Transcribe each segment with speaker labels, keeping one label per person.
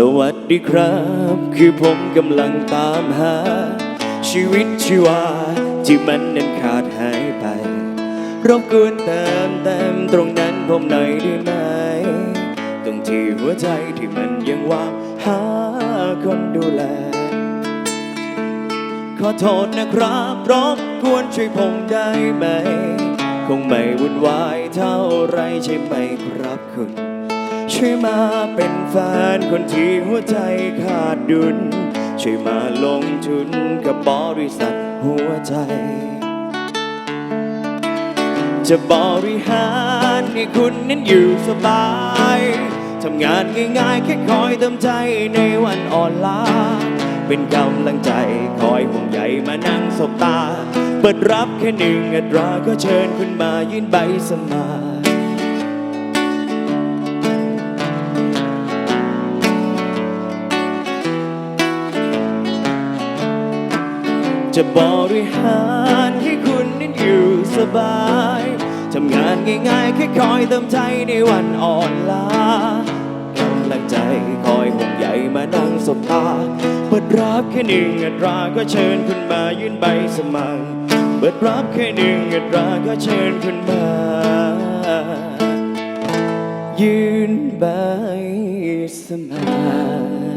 Speaker 1: สวัสดีครับ คือผมกำลังตามหา ชีวิตชีวาที่มันนั้นขาดหายไป รบกวนเติมเต็มตรงนั้นผมหน่อยได้ไหม ตรงที่หัวใจที่มันยังว่างหาคนดูแล ขอโทษนะครับรบกวนช่วยผมได้ไหม คงไม่วุ่นวายเท่าไรใช่ไหมครับคุณ ช่วยมาเป็นแฟนคนที่หัวใจขาดดุล ช่วยมาลงทุนกับบริษัทหัวใจ จะบริหารให้คุณนั้นอยู่สบาย ทำงานง่ายๆ แค่คอยเติมใจในวันอ่อนล้า เป็นกำลังใจคอยห่วงใยมานั่งสบตา เปิดรับแค่หนึ่งอัตราก็เชิญคุณมายื่นใบสมัคร จะบริหารให้คุณนั้นอยู่สบายทำงานง่ายๆแค่คอยเติมใจในวันอ่อนล้ากำลังใจคอยห่วงใยมานั่งสบตาเปิดรับแค่หนึ่งอัตราก็เชิญคุณมายื่นใบสมัครเปิดรับแค่หนึ่งอัตราก็เชิญคุณมา ยื่นใบสมัคร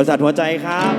Speaker 1: บริษัทหัวใจครับ